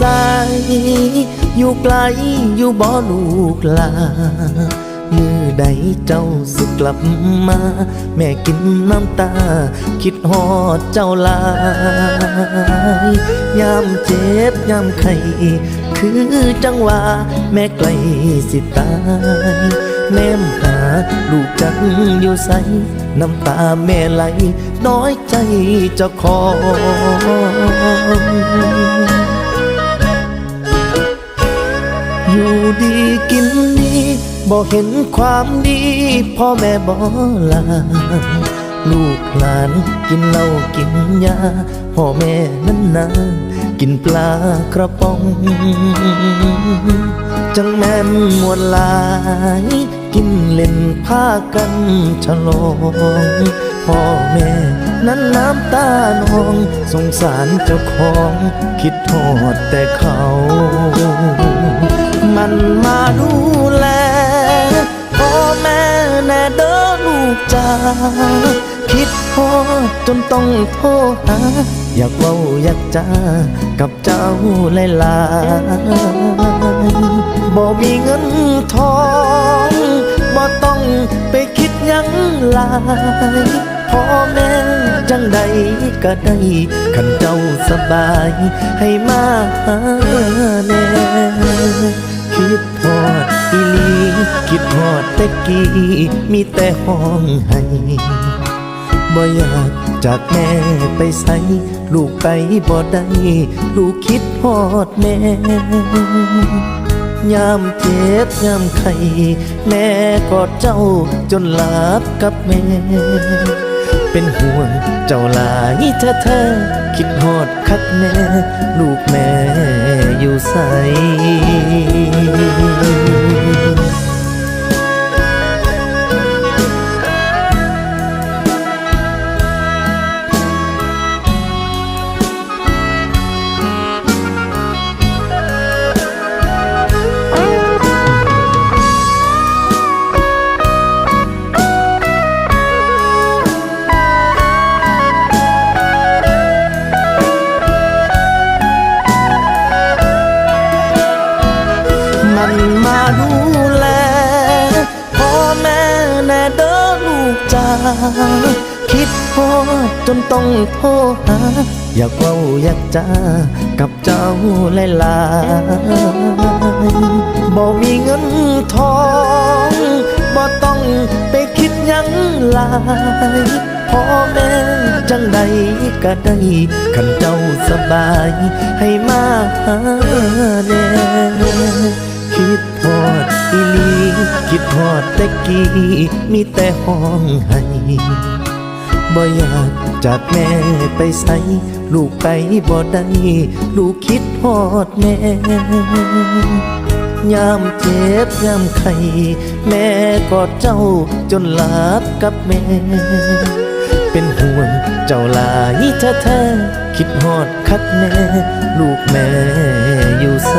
สอยู่ไกลอยู่บ่ลูกลามือใดเจ้าสิกลับมา แม่กินน้ำตา คิดฮอดเจ้าลายยามเจ็บยามไข้คือจังหวะแม่ไกลสิตายแนมหาลูกจักอยู่ใส น้ำตาแม่ไหล น้อยใจเจ้าของ อยู่ดีกินดีบอกเห็นความดีพ่อแม่บอลาลูกหลานกินเหล้ากินยาพ่อแม่นั้นนากินปลากระป๋อง จังแม่นมวนหลาย กินเล่นพากันฉลองพ่อแม่นั้นน้ำตานอง สงสารเจ้าของ คิดโทษแต่เขา มันมาดูแลพ่อแม่แน่เด้อลูกจ้าคิดพอจนต้องโทรหา อยากเว้าอยากจากับเจ้าหลายๆบ่มีเงินทองบ่ต้องไปคิดยังลายพ่อแม่จังใดก็ได้ขันเจ้าสบายให้มาหาแน่ คิดทอดแต่กี้ มีแต่ห้องให้บ่อยากจากแม่ไปใส่ลูกไปบ่ได้ ลูกคิดทอดแม่ยามเจ็บยามไข้แม่กอดเจ้าจนหลับกับแม่ เป็นห่วงเจ้าหลายแท้ๆคิดฮอดคักแน่ลูกแม่อยู่ใส มันมาดูแลพ่อแม่แน่เด้อลูกจ้าคิดพอจนต้องโทรหา อยากเว้าอยากจากับเจ้าหลายๆบ่มีเงินทองบ่ต้องไปคิดยังลายพ่อแม่จังใดก็ได้ขันเจ้าสบายให้มาหาแน่ คิดทอดแต่กี้ มีแต่ห้องให้บ่อยากจากแม่ไปใส่ลูกไปบ่ได้ ลูกคิดทอดแม่ยามเจ็บยามไข้แม่กอดเจ้าจนหลับกับแม่ เป็นห่วงเจ้าหลายแท้ๆคิดฮอดคักแน่ ลูกแม่อยู่ใส